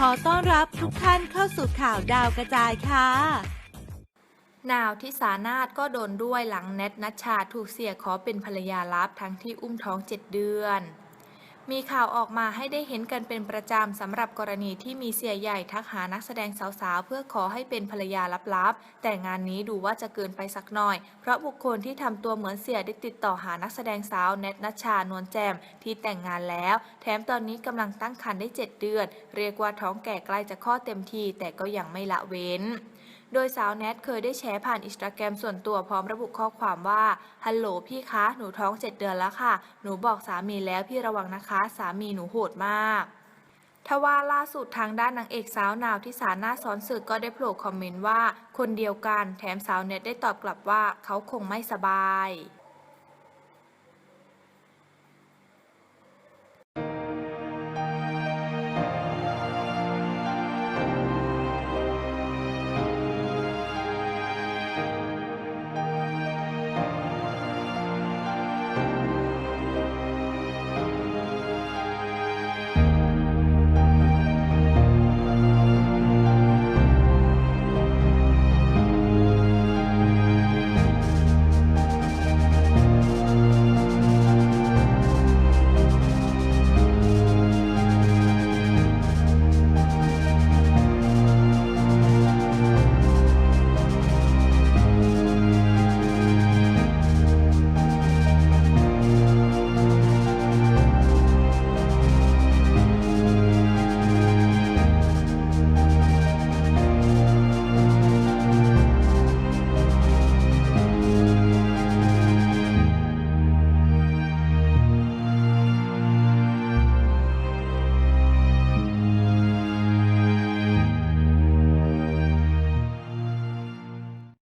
ขอต้อนรับทุกท่านเข้าสู่ข่าวดาวกระจายค่ะ นาวที่สานาตก็โดนด้วยหลังแนทนัชชาถูกเสียขอเป็นภรรยาลับทั้งที่อุ้มท้องเจ็ดเดือน มีข่าวออกมาให้ได้เห็นกันเป็นประจำสำหรับกรณีที่มีเสียใหญ่ทักหานักแสดงสาวๆ เพื่อขอให้เป็นภรรยาลับๆ แต่งานนี้ดูว่าจะเกินไปสักหน่อย เพราะบุคคลที่ทำตัวเหมือนเสียได้ติดต่อหานักแสดงสาวแนทนัชชานวลแจมที่แต่งงานแล้ว แถมตอนนี้กำลังตั้งครรภ์ได้ 7 เดือน เรียกว่าท้องแก่ใกล้จะคลอดเต็มทีแต่ก็ยังไม่ละเว้น โดยสาวแนทเคยได้แชร์ผ่านอินสตาแกรมส่วนตัวพร้อมระบุข้อความว่า ฮัลโหลพี่คะ หนูท้อง 7 เดือนแล้วค่ะ หนูบอกสามีแล้วพี่ระวังนะคะ สามีหนูโหดมากทว่าล่าสุดทางด้านนางเอกสาวนาวที่สาหน้าซ้อนศึกก็ได้โผล่คอมเมนต์ว่า คนเดียวกันแถมสาวเน็ตได้ตอบกลับว่าเขาคงไม่สบาย